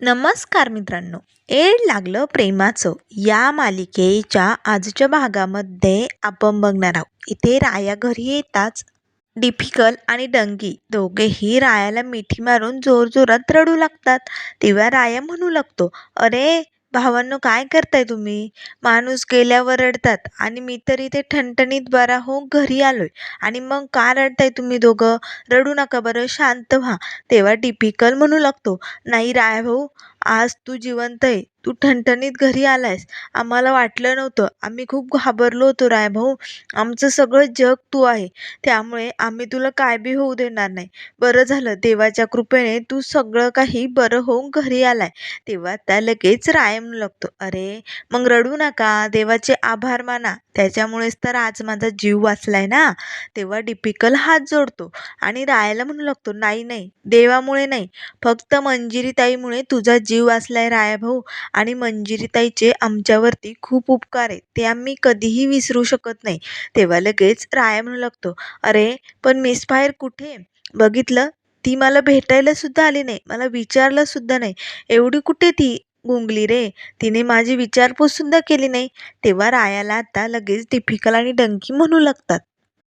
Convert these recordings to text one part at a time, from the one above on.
नमस्कार मित्रांनो. एड लागलं प्रेमाचं. या मालिकेच्या आजच्या भागामध्ये आपण बघणार आहोत. इथे राया घरी येताच डिफिकल आणि डंगी दोघेही रायाला मिठी मारून जोरजोरात रडू लागतात. तेव्हा राया म्हणू लागतो अरे भावांनो काय करताय तुम्ही? माणूस गेल्यावर रडतात आणि मी तर इथे ठणठणीत बरा हो घरी आलोय. आणि मग का रडताय तुम्ही दोघं? रडू नका बरं शांत व्हा. तेव्हा टिपिकल म्हणू लागतो नाही राय भाऊ आज तू जिवंत आहे. तू ठणठणीत घरी आलायस. आम्हाला वाटलं नव्हतं. आम्ही खूप घाबरलो होतो राय भाऊ. आमचं सगळं जग तू आहे. त्यामुळे आम्ही तुला काय बी होऊ देणार नाही. बरं झालं. देवाच्या कृपेने तू सगळं काही बरं होऊन घरी आलाय. तेव्हा त्या लगेच राय म्हणू लागतो. अरे मग रडू नका. देवाचे आभार माना. त्याच्यामुळेच तर आज माझा जीव वाचलाय ना. तेव्हा डिपिकल हात जोडतो आणि रायला म्हणू लागतो नाही नाही. देवामुळे नाही. फक्त मंजिरीताईमुळे तुझा जीव जीव वाचलाय राया भाऊ आणि मंजिरीताईचे आमच्यावरती खूप उपकार आहेत. ते आम्ही कधीही विसरू शकत नाही. तेव्हा लगेच राया म्हणू लागतो अरे पण मिस फायर कुठे? बघितलं? ती मला भेटायला सुद्धा आली नाही. मला विचारलं सुद्धा नाही. एवढी कुठे ती गुंगली रे? तिने माझी विचारपूस सुद्धा केली नाही. तेव्हा रायाला आता लगेच डिफिकल आणि डंकी म्हणू लागतात.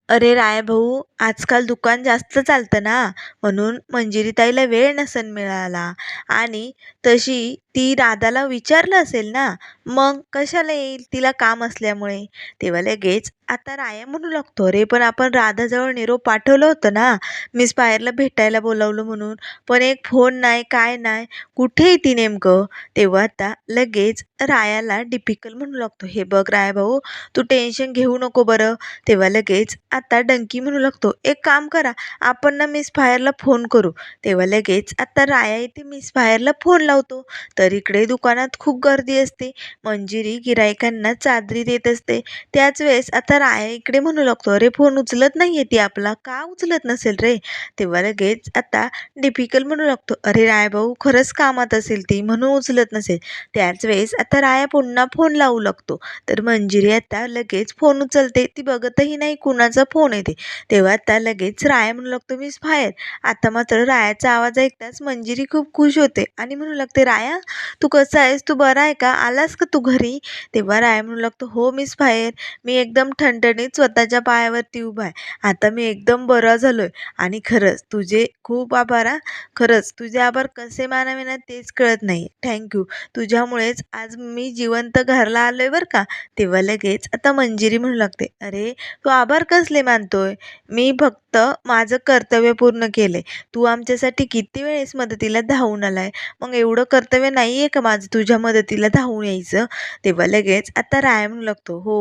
अरे राया भाऊ आजकाल दुकान जास्त चालतं ना? म्हणून मंजिरीताईला वेळ नसन मिळाला. आणि तशी ती राधाला विचारलं असेल ना मग कशाला येईल तिला काम असल्यामुळे? तेव्हा लगेच आता राया म्हणू लागतो अरे पण आपण राधाजवळ निरोप पाठवलं होतं ना मिस स्पायरला भेटायला बोलावलं म्हणून पण एक फोन नाही काय नाही कुठे आहे ती नेमकं? तेव्हा आता लगेच रायाला डिफिकल्ट म्हणू लागतो हे बघ राया भाऊ तू टेन्शन घेऊ नको बरं. तेव्हा लगेच आता डंकी म्हणू लागतो एक काम करा आपण ना मिस फायरला फोन करू. तेव्हा लगेच आता राया इथे मिस फायरला फोन लावतो. तर इकडे दुकानात खूप गर्दी असते. मंजिरी गिरायकांना चादरी देत असते. त्याच वेळेस आता राया इकडे म्हणू लागतो अरे फोन उचलत नाहीये ती आपला. का उचलत नसेल रे? तेव्हा लगेच आता डिफिकल म्हणू लागतो अरे राया भाऊ खरंच कामात असेल ती म्हणून उचलत नसेल. त्याच वेळेस आता राया पुन्हा फोन लावू लागतो. तर मंजिरी आता लगेच फोन उचलते. ती बघतही नाही कुणाचा फोन येते. तेव्हा आता लगेच राया म्हणू लागतो मीच फायर आता मात्र रायाचा आवाज ऐकताच मंजिरी खूप खुश होते आणि म्हणू लागते राया तू कसा आहेस? तू बरा आहे का? आलास का तू घरी? तेव्हा राय म्हणू लागतो हो मीच फायर मी एकदम ठणठणीत स्वतःच्या पायावरती उभा आहे. आता मी एकदम बरा झालोय. आणि खरंच तुझे खूप आभार हा. खरंच तुझे आभार कसे मानावे ना तेच कळत नाही थँक्यू तुझ्यामुळेच आज मी जिवंत घरला आलोय बरं का? तेव्हा लगेच आता मंजिरी म्हणू लागते अरे तू आभार कसले मानतोय? मी फक्त माझं कर्तव्य पूर्ण केलंय. तू आमच्यासाठी किती वेळेस मदतीला धावून आलाय? मग एवढं कर्तव्य नाही आहे का माझं तुझ्या मदतीला धावून यायचं? तेव्हा लगेच आता राया म्हणू लागतो हो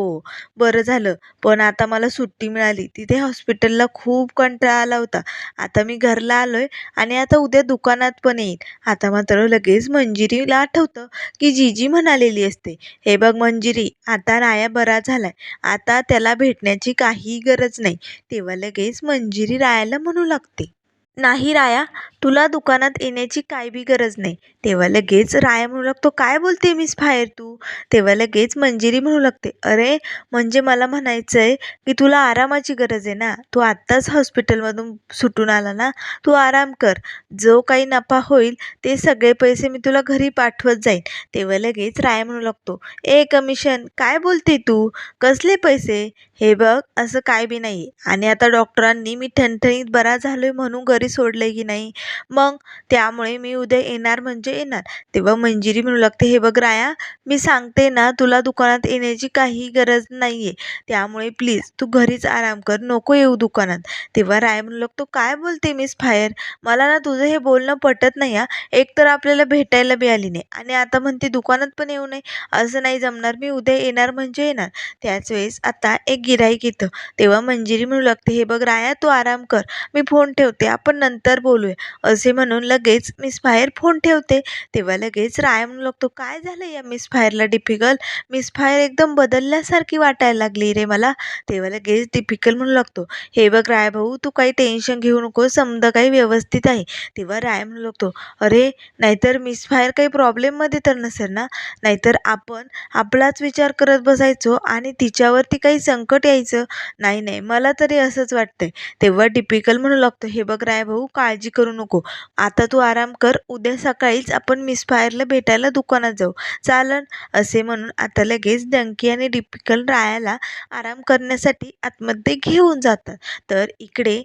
बरं झालं पण आता मला सुट्टी मिळाली. तिथे हॉस्पिटलला खूप कंटाळा आला होता. आता मी घरला आलोय आणि आता उद्या दुकानात पण येईल आता मात्र लगेच मंजिरीला आठवतं की जीजी म्हणालेली असते हे बघ मंजिरी आता राया बरा झालाय. आता त्याला भेटण्याची काही गरज नाही. तेव्हा लगेच मंजिरी रायाला म्हणू लागते. नाही राया तुला दुकानात येण्याची काय बी गरज नाही. तेव्हा लगेच राया म्हणू लागतो काय बोलते मिस फायर तू? तेव्हा लगेच मंजिरी म्हणू लागते अरे म्हणजे मला म्हणायचं आहे की तुला आरामाची गरज आहे ना? तू आत्ताच हॉस्पिटलमधून सुटून आला ना? तू आराम कर. जो काही नफा होईल ते सगळे पैसे मी तुला घरी पाठवत जाईन. तेव्हा लगेच राया म्हणू लागतो ए कमिशन काय बोलते तू? कसले पैसे? हे बघ असं काय बी नाही आणि आता डॉक्टरांनी मी ठणठणीत बरा झालोय म्हणून घरी सोडलंय की नाही? मग त्यामुळे मी उद्या येणार म्हणजे येणार. तेव्हा मंजिरी म्हणू लागते हे बघ राया मी सांगते ना तुला दुकानात येण्याची काही गरज नाही आहे त्यामुळे प्लीज तू घरीच आराम कर नको येऊ दुकानात. तेव्हा राय म्हणू लागतो काय बोलते मिस फायर? मला ना तुझं हे बोलणं पटत नाही हा. एक तर आपल्याला भेटायला बी आली नाही आणि आता म्हणते दुकानात पण येऊ नये. असं नाही जमणार मी उद्या येणार म्हणजे येणार. त्याच वेळेस आता एक गिराईक येतं. तेव्हा मंजिरी म्हणू लागते हे बघ राया तू आराम कर. मी फोन ठेवते आपण नंतर बोलूया. असे म्हणून लगेच मिस फायर फोन ठेवते. तेव्हा लगेच राय म्हणू लागतो काय झालं या मिस फायरला डिफिकल मिस फायर एकदम बदलल्यासारखी वाटायला लागली रे मला. तेव्हा लगेच डिफिकल म्हणू लागतो हे बघ राय भाऊ तू काही टेन्शन घेऊ नको समजा काही व्यवस्थित आहे. तेव्हा राय म्हणू लागतो अरे नाहीतर मिस फायर काही प्रॉब्लेममध्ये तर नसेल ना? नाहीतर आपण आपलाच विचार करत बसायचो आणि तिच्यावरती काही संकट यायचं? नाही नाही मला तरी असंच वाटतंय. तेव्हा डिपिकल म्हणू लागतो हे बघ राय काय भाऊ? काळजी करू नको. आता तू आराम कर. उद्या सकाळीच आपण मिस फायरला भेटायला दुकानात जाऊ. चालन असे म्हणून आता लगेच डंकी आणि डिपिकल रायाला आराम करण्यासाठी आतमध्ये घेऊन जातात. तर इकडे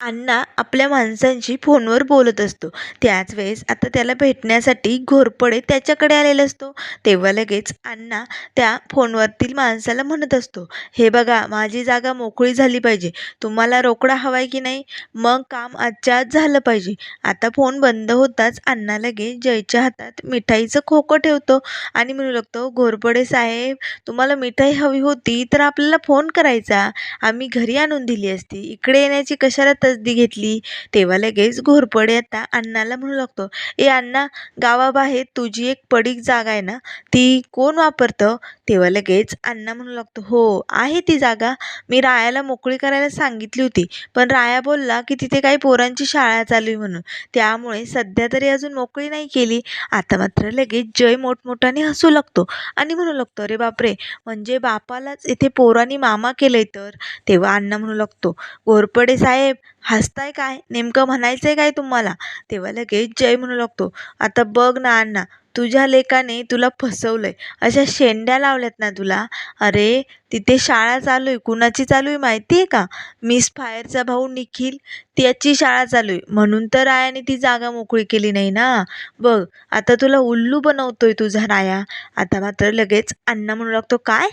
अण्णा आपल्या माणसांशी फोनवर बोलत असतो. त्याच वेळेस आता त्याला भेटण्यासाठी घोरपडे त्याच्याकडे आलेला असतो. तेव्हा लगेच अण्णा त्या फोनवरतील माणसाला म्हणत असतो हे बघा माझी जागा मोकळी झाली पाहिजे. तुम्हाला रोकडा हवाय की नाही? मग काम आजच्या आज झालं पाहिजे. आता फोन बंद होताच अण्णा लगेच जयच्या हातात मिठाईचं खोकं ठेवतो आणि म्हणू लागतो घोरपडे साहेब तुम्हाला मिठाई हवी होती तर आपल्याला फोन करायचा. आम्ही घरी आणून दिली असती. इकडे येण्याची कशाला सर्दी घेतली. तेव्हा लगेच घोरपडे आता अण्णाला म्हणू लागतो ए अण्णा गावाबाहेर तुझी एक पडीक जागा आहे ना ती कोण वापरतं? तेव्हा लगेच अण्णा म्हणू लागतो हो आहे ती जागा. मी रायाला मोकळी करायला सांगितली होती पण राया बोलला की तिथे काही पोरांची शाळा चालू आहे म्हणून. त्यामुळे सध्या तरी अजून मोकळी नाही केली. आता मात्र लगेच जय मोठमोठ्याने हसू लागतो आणि म्हणू लागतो अरे बापरे म्हणजे बापालाच इथे पोरांनी मामा केलंय तर? तेव्हा अण्णा म्हणू लागतो घोरपडे साहेब हसताय काय? नेमकं म्हणायचं आहे काय तुम्हाला? तेव्हा लगेच जय म्हणू लागतो. आता बघ ना अण्णा तुझ्या लेकाने तुला फसवलंय. अशा शेंड्या लावल्यात ना तुला. अरे तिथे शाळा चालू आहे कुणाची चालू आहे माहिती आहे का मिस फायरचा भाऊ निखिल त्याची शाळा चालू आहे म्हणून तर रायाने ती जागा मोकळी केली नाही ना. बघ आता तुला उल्लू बनवतोय तुझा राया. आता मात्र लगेच अण्णा म्हणू लागतो काय?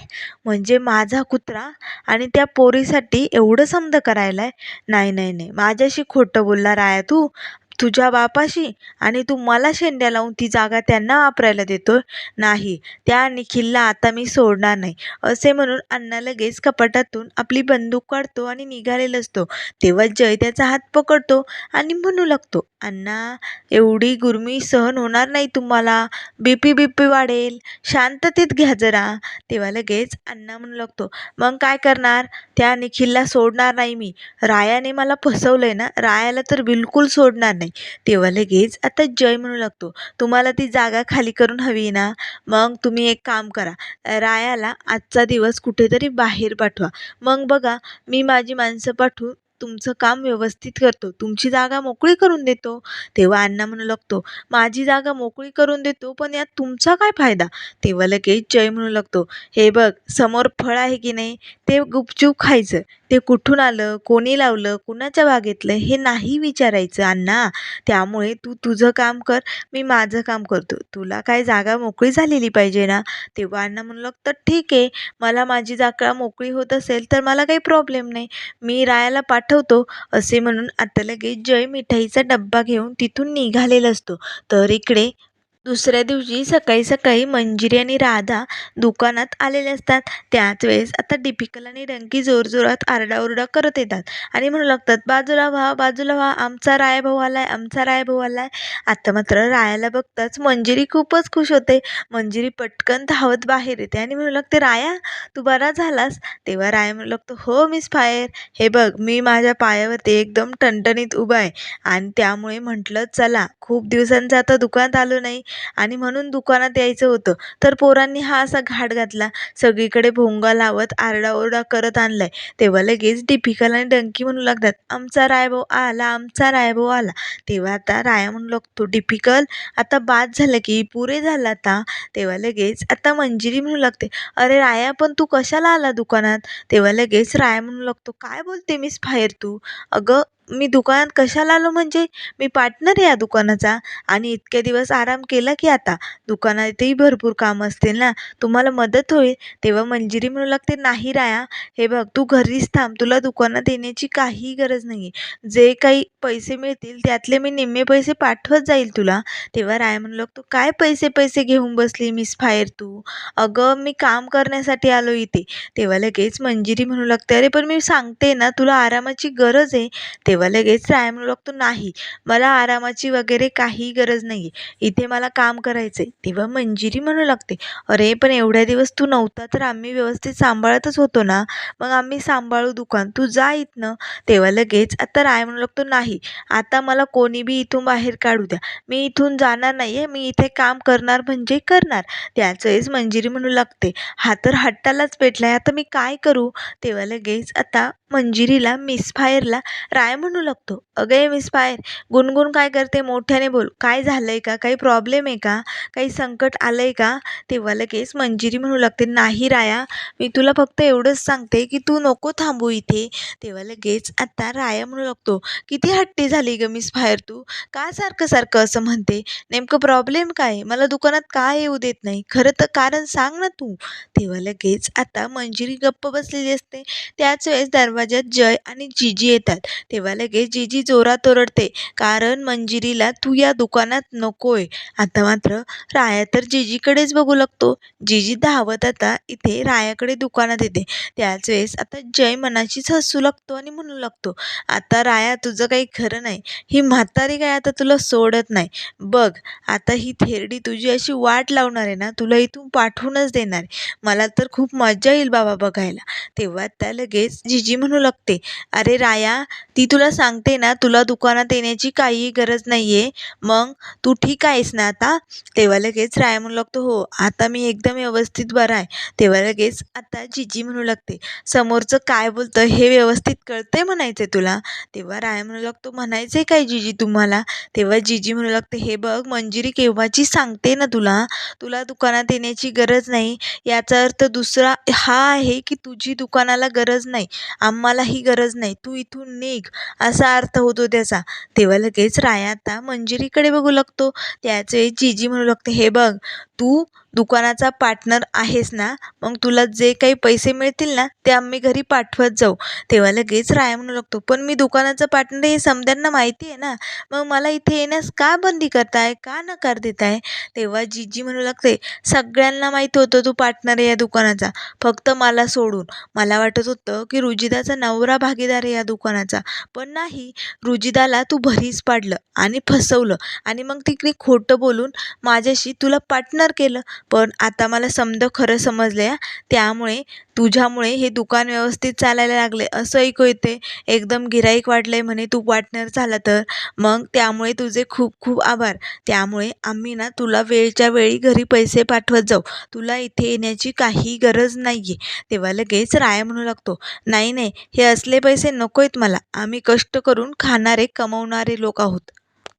म्हणजे माझा कुत्रा आणि त्या पोरीसाठी एवढं समद आहे नाही नाही नाही. माझ्याशी खोटं बोलला राया तू. तुझ्या बापाशी आणि तू मला शेंड्या लावून ती जागा त्यांना वापरायला देतोय नाही त्या निखिलला आता मी सोडणार नाही. असे म्हणून अण्णा लगेच कपाटातून आपली बंदूक काढतो आणि निघालेला असतो. तेव्हा जय त्याचा हात पकडतो आणि म्हणू लागतो अण्णा एवढी गुरमी सहन होणार नाही तुम्हाला. बीपी बीपी वाढेल. शांततेत घ्या जरा. तेव्हा लगेच अण्णा म्हणू लागतो मग काय करणार? त्या निखिलला सोडणार नाही मी. रायाने मला फसवलंय ना? रायाला तर बिलकुल सोडणार नाही. नाही. तेव्हा लगेच आता जय म्हणू लागतो. तुम्हाला ती जागा खाली करून हवी ना? मग तुम्ही एक काम करा. रायाला आजचा दिवस कुठेतरी बाहेर पाठवा. मग बघा मी माझी माणसं पाठवून तुमचं काम व्यवस्थित करतो. तुमची जागा मोकळी करून देतो. तेव्हा अण्णा म्हणू लागतो माझी जागा मोकळी करून देतो पण यात तुमचा काय फायदा? तेव्हा लगेच जय म्हणू लागतो हे बघ समोर फळ आहे की नाही? ते गुपचूप खायचं. ते कुठून आलं कोणी लावलं कुणाच्या बागेतलं हे नाही विचारायचं. अण्णा त्यामुळे तू तुझं काम कर मी माझं काम करतो. तुला काय जागा मोकळी झालेली पाहिजे ना? तेव्हा अण्णा म्हणू तर ठीक आहे. मला माझी जागा मोकळी होत असेल तर मला काही प्रॉब्लेम नाही. मी रायाला पाठवतो. असे म्हणून आता लगेच जय मिठाईचा डब्बा घेऊन तिथून निघालेला असतो. तर इकडे दुसऱ्या दिवशी सकाळी सकाळी मंजिरी आणि राधा दुकानात आलेले असतात. त्याच वेळेस आता डिपिकल आणि डंकी जोरजोरात आरडाओरडा करत येतात. आणि म्हणू लागतात बाजूला व्हा बाजूला व्हा आमचा राय भाऊ आलाय आमचा राय भाऊ आलाय. आता मात्र रायाला बघताच मंजिरी खूपच खुश होते. मंजिरी पटकन धावत बाहेर येते आणि म्हणू लागते राया तू बरा झालास? तेव्हा राया म्हणू लागतो हो मिस फायर. हे बघ मी माझ्या पायावरती एकदम टणटणीत उभा आहे आणि त्यामुळे म्हटलं चला खूप दिवसांचं आता दुकानात आलो नाही. आणि म्हणून दुकानात यायचं होतं. तर पोरांनी हा असा घाट घातला. सगळीकडे भोंगा लावत आरडाओरडा करत आणलाय. तेव्हा लगेच डिपिकल आणि डंकी म्हणू लागतात आमचा रायभाऊ आला आमचा रायभाऊ आला. तेव्हा आता राया म्हणू लागतो डिपिकल आता बाद झालं की पुरे झालं आता. तेव्हा लगेच आता मंजिरी म्हणू लागते अरे राया पण तू कशाला आला दुकानात? तेव्हा लगेच राया म्हणू लागतो काय बोलते मिस फायर तू? अगं मी दुकानात कशाला आलो म्हणजे? मी पार्टनर आहे या दुकानाचा. आणि इतके दिवस आराम केला की आता. दुकानातही भरपूर काम असतील ना. तुम्हाला मदत होईल. तेव्हा मंजिरी म्हणू लागते नाही राया. हे बघ तू घरीच थांब. तुला दुकानात येण्याची काही गरज नाही जे काही पैसे मिळतील त्यातले मी निम्मे पैसे पाठवत जाईल तुला. तेव्हा राया म्हणू लागतो काय पैसे पैसे घेऊन बसली मिस फायर तू? अगं मी काम करण्यासाठी आलो इथे. तेव्हा लगेच मंजिरी म्हणू लागते अरे पण मी सांगते ना तुला आरामाची गरज आहे. तेव्हा तेव्हा लगेच राया म्हणू लागतो नाही मला आरामाची वगैरे काही गरज नाही इथे मला काम करायचं आहे तेव्हा मंजिरी म्हणू लागते अरे पण एवढ्या दिवस तू नव्हता तर आम्ही व्यवस्थित सांभाळतच होतो ना. मग आम्ही सांभाळू दुकान. तू जा इथनं. तेव्हा लगेच आता राय म्हणू लागतो नाही आता मला कोणी बी इथून बाहेर काढू द्या. मी इथून जाणार नाही आहे मी इथे काम करणार म्हणजे करणार. त्याच वेळेस मंजिरी म्हणू लागते हा तर हट्टालाच पेटलाय. आता मी काय करू? तेव्हा लगेच आता मंजिरीला मिस फायरला राय म्हणू म्हणू लागतो. अगं मिस फायर गुणगुण काय करते मोठ्याने बोल. काय झालं आहे का? काही प्रॉब्लेम आहे का? काही संकट आलं आहे का? तेव्हा लगेच मंजिरी म्हणू लागते नाही राया मी तुला फक्त एवढंच सांगते की तू नको थांबू इथे. तेव्हा लगेच आता राया म्हणू लागतो किती हट्टी झाली ग मिस फायर तू? का सारखं सारखं असं म्हणते? नेमकं प्रॉब्लेम काय? मला दुकानात का येऊ देत नाही? खरं तर कारण सांग ना तू. तेव्हा लगेच आता मंजिरी गप्प बसलेली असते. त्याच वेळेस दरवाजात जय आणि जीजी येतात. तेव्हा लगेच जिजी जोरात ओरडते कारण मंजिरीला तू या दुकानात नकोय. आता मात्र राया तर जीजीकडेच बघू लागतो. जिजी धावत आता इथे रायाकडे दुकानात येते. त्याच वेळेस आता जय मनाशीच हसू लागतो आणि म्हणू लागतो आता राया तुझं काही खरं नाही. ही म्हातारी काय आता तुला सोडत नाही? बघ आता ही थेरडी तुझी अशी वाट लावणार आहे ना तुला इथून पाठवूनच देणार आहे. मला तर खूप मजा येईल बाबा बघायला. तेव्हा त्या लगेच जिजी म्हणू लागते अरे राया ती तुला सांगते ना तुला दुकानात येण्याची काहीही गरज नाही आहे मग तू ठीक आहेस ना आता? तेव्हा लगेच राय म्हणू लागतो हो आता मी एकदम व्यवस्थित बरा आहे. तेव्हा लगेच आता जिजी म्हणू लागते समोरचं काय बोलतं हे व्यवस्थित कळतंय म्हणायचं आहे तुला? तेव्हा राय म्हणू लागतो म्हणायचं आहे काय जिजी तुम्हाला? तेव्हा जिजी म्हणू लागते हे बघ मंजिरी केव्हाची सांगते ना तुला? तुला दुकानात येण्याची गरज नाही. याचा अर्थ दुसरा हा आहे की तुझी दुकानाला गरज नाही. आम्हालाही गरज नाही. तू इथून निघ. असा अर्थ होतो त्याचा. तेव्हा लगेच राया आता मंजिरीकडे बघू लागतो. त्याचे जीजी म्हणू लागते हे बघ तू दुकानाचा पार्टनर आहेस ना मग तुला जे काही पैसे मिळतील ना ते आम्ही घरी पाठवत जाऊ. तेव्हा लगेच राया म्हणू लागतो पण मी दुकानाचा पार्टनर हे समद्यांना माहिती आहे ना. मग मला इथे येण्यास का बंदी करताय? का नकार देताय? तेव्हा जीजी म्हणू लागते सगळ्यांना माहीत होतं तू पार्टनर आहे या दुकानाचा. फक्त मला सोडून. मला वाटत होतं की रुजिदाचा नवरा भागीदार आहे या दुकानाचा. पण नाही रुजिदाला तू भरीस पाडलं आणि फसवलं. आणि मग तिकडे खोटं बोलून माझ्याशी तुला पार्टनर केलं. पण आता मला समदं खरं समजलं आहे त्यामुळे तुझ्यामुळे हे दुकान व्यवस्थित चालायला लागले असं ऐकू येते एकदम गिराईक वाढलं म्हणे तू पार्टनर झाला तर. मग त्यामुळे तुझे खूप खूप आभार. त्यामुळे आम्ही ना तुला वेळच्या वेळी घरी पैसे पाठवत जाऊ. तुला इथे येण्याची काही गरज नाही आहे तेव्हा लगेच राया म्हणू लागतो नाही नाही हे असले पैसे नको आहेत मला. आम्ही कष्ट करून खाणारे कमवणारे लोक आहोत.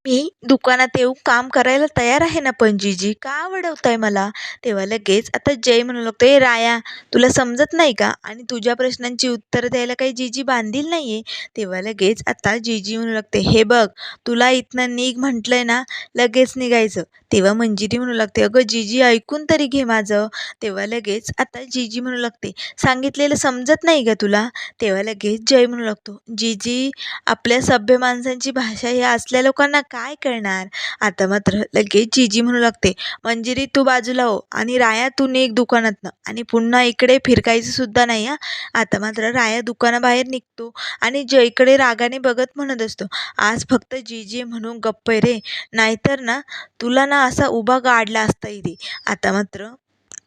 मी दुकानात येऊन काम करायला तयार आहे ना पण जिजी का आहे मला? तेव्हा लगेच आता जय म्हणू लागतो ए राया तुला समजत नाही का? आणि तुझ्या प्रश्नांची उत्तरं द्यायला काही जीजी बांधील नाही आहे तेव्हा लगेच आता जीजी म्हणू लागते हे बघ तुला इथनं निघ म्हटलंय ना लगेच निघायचं. तेव्हा मंजिरी म्हणू लागते अगं जिजी ऐकून तरी घे माझं. तेव्हा लगेच आता जीजी म्हणू लागते सांगितलेलं समजत नाही का तुला? तेव्हा लगेच जय म्हणू लागतो जिजी आपल्या सभ्य माणसांची भाषा ह्या असल्या लोकांना काय करणार? आता मात्र लगेच जीजी म्हणू लागते मंजिरी तू बाजूला हो आणि राया तू निघ दुकानातनं आणि पुन्हा इकडे फिरकायचं सुद्धा नाही हा? आता मात्र राया दुकानाबाहेर निघतो आणि जयकडे रागाने बघत म्हणत असतो आज फक्त जीजी म्हणून गप्प रे नाहीतर ना तुला ना असा उभा गाडला असता इथे आता मात्र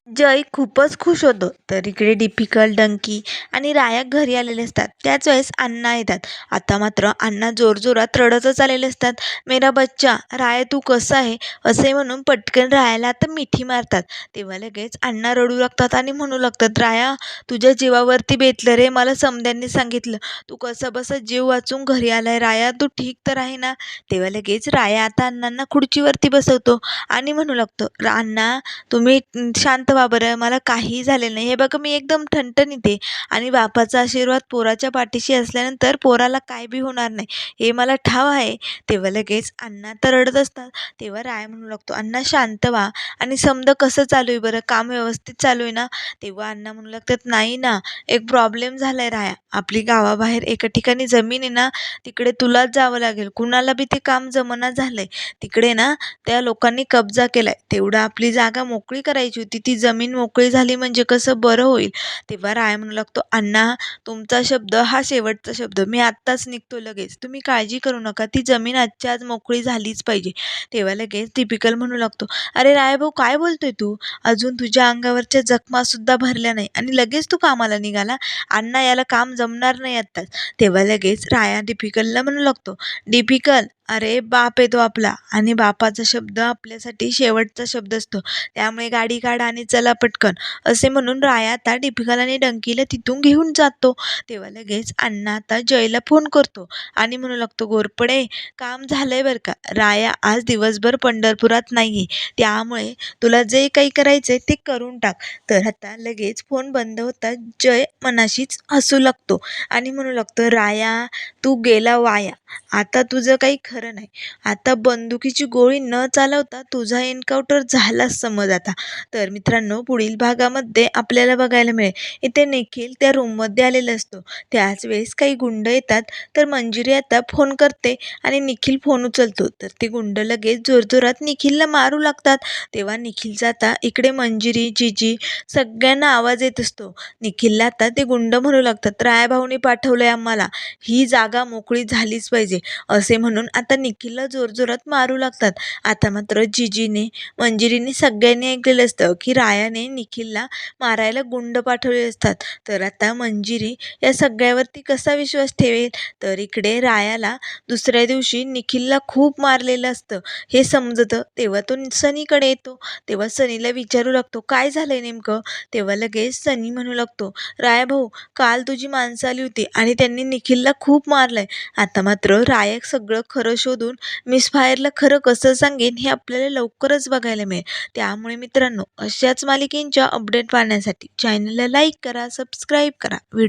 जय खूपच खुश होतो. तर इकडे डिफिकल्ट डंकी आणि राया घरी आलेले असतात. त्याच वेळेस अण्णा येतात. आता मात्र अण्णा जोरजोरात रडतच आलेले असतात. मेरा बच्चा राया तू कसं आहे? असे म्हणून पटकन रायाला आता मिठी मारतात. तेव्हा लगेच अण्णा रडू लागतात आणि म्हणू लागतात राया तुझ्या जीवावरती बेतलं रे. मला समद्यांनी सांगितलं. तू कसं बसं जीव वाचून घरी आलाय. राया तू ठीक तर आहे ना? तेव्हा लगेच राया आता अण्णांना खुर्चीवरती बसवतो आणि म्हणू लागतो अण्णा तुम्ही शांत व्हा बरं मला काहीही झालेलं नाही. हे बघा मी एकदम ठणठणीत आहे. आणि बापाचा आशीर्वाद पोराच्या पाठीशी असल्यानंतर पोराला काय बी होणार नाही. हे मला ठाव आहे. तेव्हा लगेच अण्णा तर रडत असतात. तेव्हा राय म्हणू लागतो अण्णा शांत व्हा. आणि समजा कसं चालू आहे बरं? काम व्यवस्थित चालू आहे ना? तेव्हा अण्णा म्हणू लागतात नाही ना. एक प्रॉब्लेम झाला आहे राया. आपली गावाबाहेर एका ठिकाणी जमीन आहे ना तिकडे तुलाच जावं लागेल. कुणाला बी ते काम जमना झालं आहे तिकडे ना त्या लोकांनी कब्जा केला आहे तेवढं आपली जागा मोकळी करायची होती. ती जमीन मोकळी झाली म्हणजे कसं बरं होईल? तेव्हा राय म्हणू लागतो अण्णा तुमचा शब्द हा शेवटचा शब्द. मी आत्ताच निघतो लगेच. तुम्ही काळजी करू नका. ती जमीन आजच्या आज मोकळी झालीच पाहिजे. तेव्हा लगेच दीपिकल म्हणू लागतो अरे रायभाऊ काय बोलतोय तू? अजून तुझ्या अंगावरच्या जखमासुद्धा भरल्या नाही आणि लगेच तू कामाला निघाला. अण्णा याला काम जमणार नाही आत्ताच. तेव्हा लगेच राया डिफिकलला म्हणू लागतो डिफिकल अरे बाप येतो आपला. आणि बापाचा शब्द आपल्यासाठी शेवटचा शब्द असतो. त्यामुळे गाडी काढा आणि चला पटकन. असे म्हणून राया आता डिफिकल आणि डंकीला तिथून घेऊन जातो. तेव्हा लगेच अण्णा आता जयला फोन करतो. आणि म्हणू लागतो गोरपडे काम झालं आहे बरं का? राया आज दिवसभर पंढरपुरात नाही आहे त्यामुळे तुला जे काही करायचं आहे ते करून टाक. तर आता लगेच फोन बंद होता. जय मनाशीच हसू लागतो. आणि म्हणू लागतो राया तू गेला वाया. आता तुझं काही खरं नाही. आता बंदुकीची गोळी न चालवता तुझा एन्काउंटर झालाच समज आता. तर मित्रांनो पुढील भागामध्ये आपल्याला बघायला मिळेल. इथे निखिल त्या रूममध्ये आलेला असतो. त्याच वेळेस काही गुंड येतात. तर मंजिरी आता फोन करते आणि निखिल फोन उचलतो. तर ते गुंड लगेच जोरजोरात निखिलला मारू लागतात. तेव्हा निखिल जाता इकडे मंजिरी जिजी सगळ्यांना आवाज येत असतो. निखिलला आता ते गुंड म्हणू लागतात. राय भाऊने पाठवलंय आम्हाला. ही जागा मोकळी झालीच पाहिजे. असे म्हणून आता निखिलला जोरजोरात मारू लागतात. आता मात्र जिजीने मंजिरीने सगळ्यांनी ऐकलेलं असतं की रायाने निखिलला मारायला गुंड पाठवले असतात. तर आता मंजिरी या सगळ्यावरती कसा विश्वास ठेवेल? तर इकडे रायाला दुसऱ्या दिवशी निखिलला खूप मारलेलं असतं. हे समजतं तेव्हा तो सनीकडे येतो. तेव्हा सनीला विचारू लागतो काय झालंय नेमकं? तेव्हा लगेच सनी म्हणू लागतो राया भाऊ काल तुझी माणसं आली होती आणि त्यांनी निखिलला खूप मारलंय. आता मात्र रायक सगळं खरं शोधून मिसफायरला खरं कसं सांगेन हे आपल्याला लवकरच बघायला मिळेल. त्यामुळे मित्रांनो अशाच मालिकेंच्या अपडेट पाहण्यासाठी चॅनलला लाईक करा सबस्क्राईब करा. व्हिडिओ